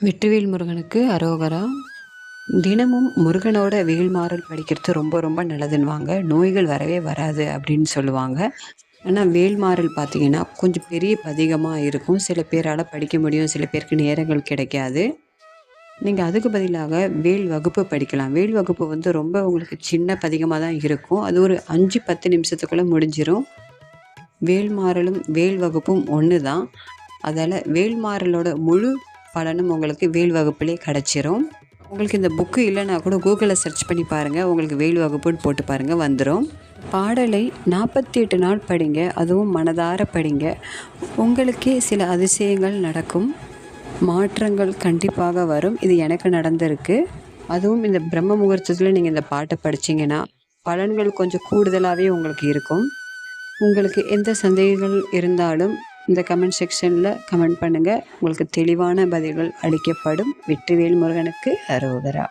வெற்றிவேல் முருகனுக்கு அரோகரா. தினமும் முருகனோட வேல்மாறல் படிக்கிறது ரொம்ப ரொம்ப நல்லதுன்னுவாங்க. நோய்கள் வரவே வராது அப்படின்னு சொல்லுவாங்க. ஆனால் வேல்மாறல் பார்த்தீங்கன்னா கொஞ்சம் பெரிய பதிகமாக இருக்கும். சில பேரால் படிக்க முடியும். சில பேருக்கு நேரங்கள் கிடைக்காது. நீங்கள் அதுக்கு பதிலாக வேல் வகுப்பு படிக்கலாம். வேல் வகுப்பு வந்து ரொம்ப உங்களுக்கு சின்ன பதிகமாக தான் இருக்கும். அது ஒரு அஞ்சு பத்து நிமிஷத்துக்குள்ளே முடிஞ்சிடும் வேல்மாறலும் வேல் வகுப்பும் ஒன்று தான் அதால் வேல்மாறலோட முழு பலனும் உங்களுக்கு வேல் வகுப்புலேயே கிடச்சிரும். உங்களுக்கு இந்த புக்கு இல்லைனா கூட கூகுளில் சர்ச் பண்ணி பாருங்கள் உங்களுக்கு வேல் வகுப்புன்னு போட்டு பாருங்கள் வந்துடும் பாடலை நாற்பத்தி எட்டு நாள் படிங்க அதுவும் மனதார படிங்க. உங்களுக்கே சில அதிசயங்கள் நடக்கும். மாற்றங்கள் கண்டிப்பாக வரும். இது எனக்கு நடந்திருக்கு. அதுவும் இந்த பிரம்ம முகூர்த்தத்தில் நீங்கள் இந்த பாட்டை படிச்சிங்கன்னா பலன்கள் கொஞ்சம் கூடுதலாகவே உங்களுக்கு இருக்கும். உங்களுக்கு எந்த சந்தேகங்கள் இருந்தாலும் இந்த கமெண்ட் செக்ஷனில் கமெண்ட் பண்ணுங்கள் உங்களுக்கு தெளிவான பதில்கள் அளிக்கப்படும். வெற்றிவேல் முருகனுக்கு அரோகரா.